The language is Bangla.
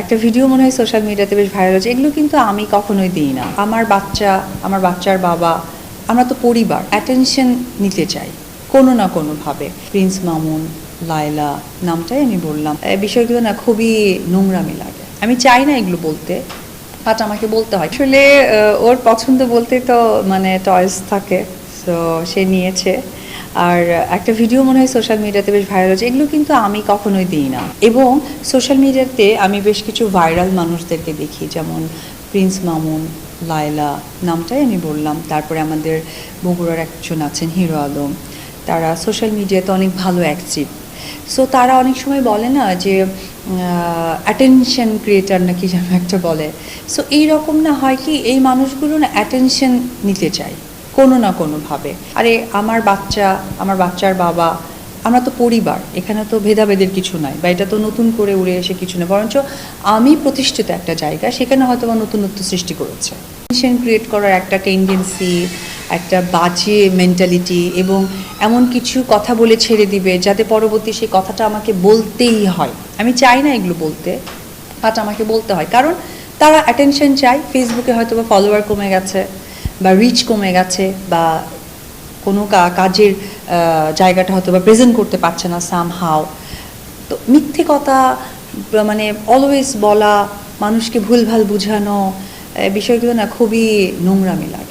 একটা ভিডিও মনে হয় সোশ্যাল মিডিয়াতে বেশ ভাইরাল হচ্ছে এগুলো কিন্তু আমি কখনোই দিই না। আমার বাচ্চা, আমার বাচ্চার বাবা, আমরা তো পরিবার অ্যাটেনশন নিতে চাই, কোনো না কোনোভাবে। প্রিন্স মামুন, লায়লা, নামটাই আমি বললাম। বিষয়গুলো না খুবই নোংরামি লাগে। আমি চাই না এগুলো বলতে বাট আমাকে বলতে হয়। আসলে ওর পছন্দ বলতে তো মানে টয়েস থাকে সো সে নিয়েছে। আর একটা ভিডিও মনে হয় সোশ্যাল মিডিয়াতে বেশ ভাইরাল হচ্ছে এগুলো কিন্তু আমি কখনোই দিই না। এবং সোশ্যাল মিডিয়াতে আমি বেশ কিছু ভাইরাল মানুষদেরকে দেখি, যেমন প্রিন্স মামুন লায়লা নামটাই আমি বললাম। তারপরে আমাদের বগুড়ার একজন আছেন হিরো আলম। তারা সোশ্যাল মিডিয়াতে অনেক ভালো অ্যাক্টিভ সো তারা অনেক সময় বলে না যে অ্যাটেনশন ক্রিয়েটার নাকি যেন একটা বলে। সো এইরকম না হয় কি, এই মানুষগুলো না অ্যাটেনশন নিতে চায়। কোনো না কোনোভাবে। আরে, আমার বাচ্চা, আমার বাচ্চার বাবা, আমরা তো পরিবার, এখানে তো ভেদাভেদের কিছু নাই, বা এটা তো নতুন করে উড়ে এসে কিছু না বরঞ্চ আমি প্রতিষ্ঠিত একটা জায়গা, সেখানে হয়তো বা নতুনত্ব সৃষ্টি করেছে। টেনশন ক্রিয়েট করার একটা টেন্ডেন্সি একটা বাজে মেন্টালিটি এবং এমন কিছু কথা বলে ছেড়ে দিবে, যাতে পরবর্তী সেই কথাটা আমাকে বলতেই হয়। আমি চাই না এগুলো বলতে বাট আমাকে বলতে হয়। কারণ তারা অ্যাটেনশন চায় ফেসবুকে হয়তো বা ফলোয়ার কমে গেছে। বা রিচ কমে গেছে বা কোনো কাজের জায়গাটা হয়তো বা প্রেজেন্ট করতে পারছে না সাম হাও তো মিথ্যে কথা মানে অলওয়েজ বলা, মানুষকে ভুলভাল বুঝানো বিষয়গুলো না খুবই নোংরা লাগে।